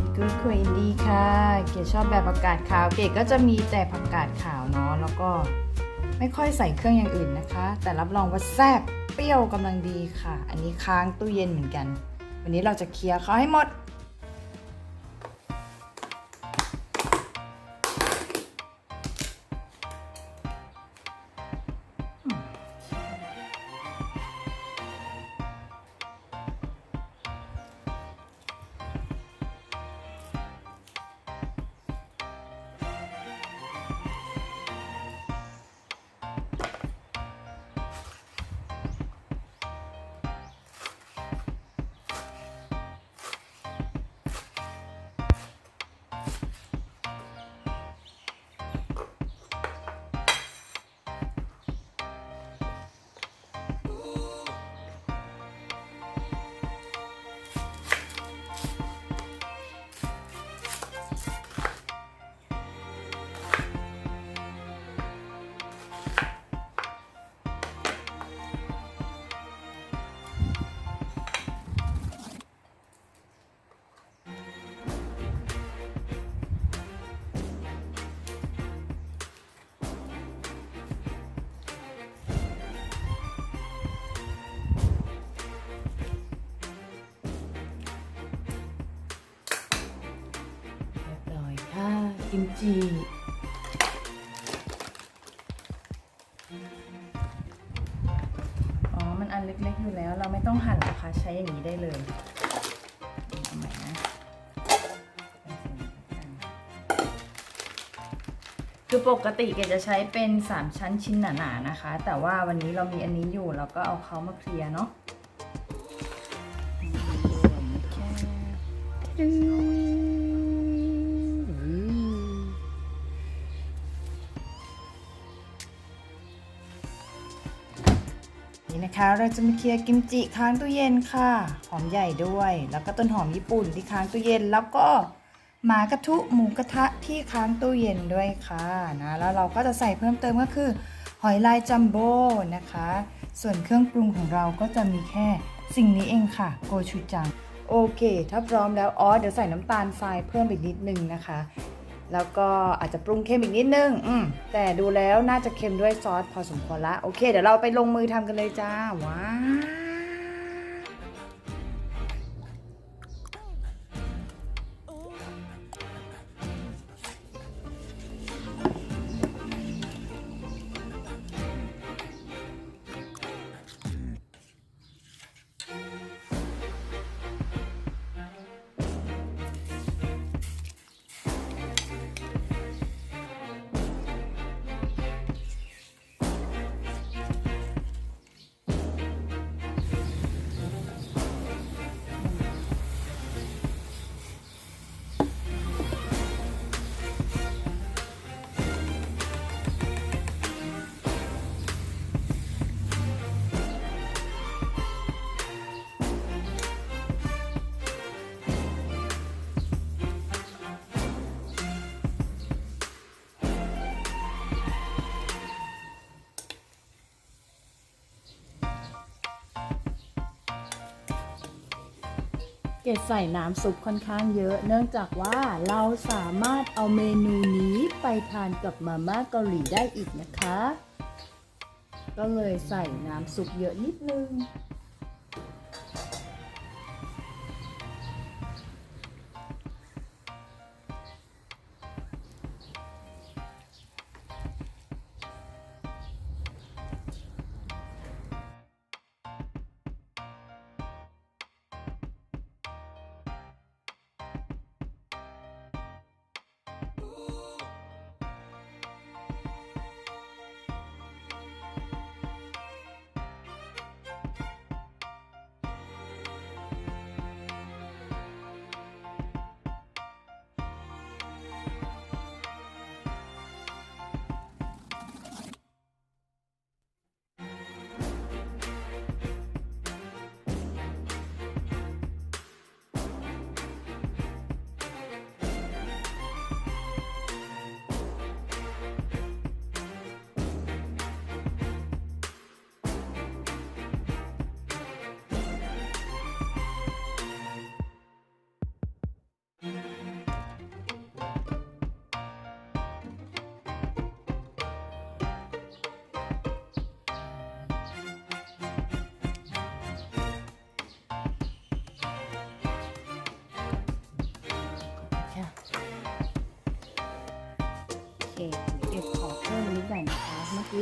ดกุ้งคุยอินดี้ค่ะ เกดชอบแบบผักกาดขาว เกดก็จะมีแต่ผักกาดขาวเนาะ แล้วก็ไม่ค่อยใส่เครื่องอย่างอื่นนะคะ แต่รับรองว่าแซ่บเปรี้ยวกำลังดีค่ะ อันนี้ค้างตู้เย็นเหมือนกัน วันนี้เราจะเคลียร์เขาให้หมด กิมจิอ๋อ มันอันเล็กๆอยู่แล้ว เราไม่ต้องหั่นหรอกค่ะใช้อย่างนี้ได้เลยเอาใหม่นะคือปกติเกจะใช้เป็น 3 ชั้นชิ้นหนาๆนะคะ แต่ว่าวันนี้เรามีอันนี้อยู่ เราก็เอาเขามาเคลียร์เนาะ นะคะ เราจะมาเคลียร์กิมจิค้างตู้เย็นค่ะ หอมใหญ่ด้วย แล้วก็ต้นหอมญี่ปุ่นที่ค้างตู้เย็น แล้วก็หมากระทุหมูกระทะที่ค้างตู้เย็นด้วยค่ะนะ แล้วเราก็จะใส่เพิ่มเติมก็คือ หอยลายจัมโบ้นะคะ ส่วนเครื่องปรุงของเราก็จะมีแค่สิ่งนี้เองค่ะ โกชูจัง โอเค ถ้าพร้อมแล้วอ๋อเดี๋ยวใส่น้ำตาลทรายเพิ่มอีกนิดนึงนะคะ แล้วก็อาจจะปรุงเค็มอีกนิดนึงอืมแต่ดูแล้วน่าจะเค็มด้วยซอสพอสมควรละโอเค เดี๋ยวเราไปลงมือทำกันเลยจ้าว้า เกดใส่น้ำซุปค่อนข้างเยอะ เนื่องจากว่าเราสามารถเอาเมนูนี้ไปทานกับมาม่าเกาหลีได้อีกนะคะ ก็เลยใส่น้ำซุปเยอะนิดนึง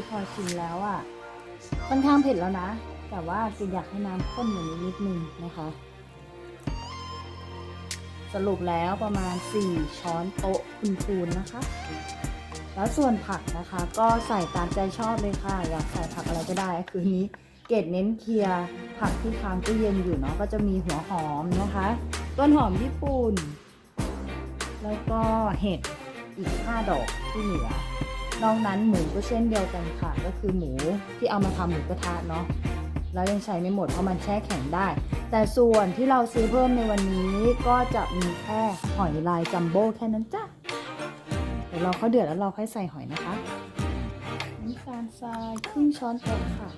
พอชิมแล้วอะ่ะค่อนข้างเผ็ดแล้วนะ แต่ว่ากินอยากให้น้ำข้นกว่านี้นิดนึงนะคะ สรุปแล้วประมาณ 4 ช้อนโต๊ะคูณๆนะคะ แล้วส่วนผักนะคะ ก็ใส่ตามใจชอบเลยค่ะ อยากใส่ผักอะไรก็ได้คืนนี้เกดเน้นเคลียร์ผักที่ค้างตู้เย็นอยู่เนาะก็จะมีหัวหอมนะคะ ต้นหอมญี่ปุ่น แล้วก็เห็ดอีก 5 ดอกที่เหลือ นอกนั้นหมูก็เช่นเดียวกันค่ะ ก็คือหมูที่เอามาทำหมูกระทะเนาะแล้วยังใช้ไม่หมดเพราะมันแช่แข็งได้ แต่ส่วนที่เราซื้อเพิ่มในวันนี้ก็จะมีแค่หอยลายจัมโบ้แค่นั้นจ้ะเดี๋ยวเราเขาเดือดแล้วเราค่อยใส่หอยนะคะน้ำตาลทรายครึ่งช้อนโต๊ะค่ะ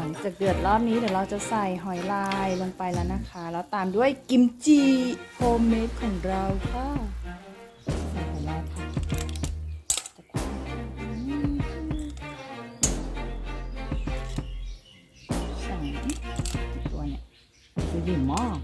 หลังจากเดือดรอบนี้เดี๋ยวเราจะใส่หอยลายลงไปแล้วนะคะ แล้วตามด้วยกิมจิโฮมเมดของเราค่ะใส่หอยลายค่ะใส่ตัวเนี่ยคือดีมาก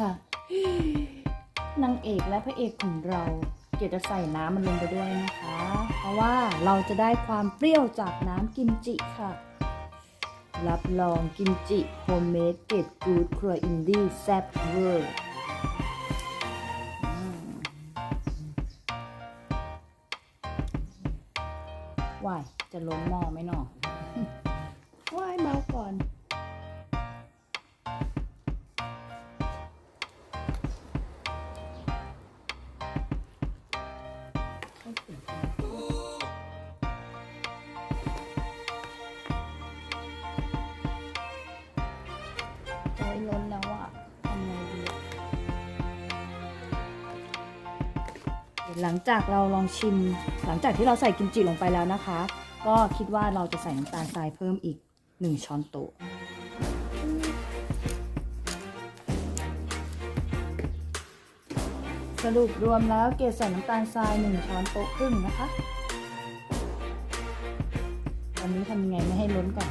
ค่ะนางเอกและพระเอกของเรา เกียจะใส่น้ำมันลงไปด้วยนะคะ เพราะว่าเราจะได้ความเปรี้ยวจากน้ำกิมจิค่ะ รับรองกิมจิโฮมเมดเกรดกูดครัวอินดี้แซ่บเวอร์ว่ายจะล้มหม้อไหมหนอ ล้นแล้วอะทำไงดีหลังจากเราลองชิม หลังจากที่เราใส่กิมจิลงไปแล้วนะคะ ก็คิดว่าเราจะใส่น้ำตาลทรายเพิ่มอีก 1 ช้อนโต๊ะสรุปรวมแล้วเกดใส่น้ำตาลทราย 1 ช้อนโต๊ะครึ่งนะคะตอนนี้ทำยังไงไม่ให้ล้นก่อน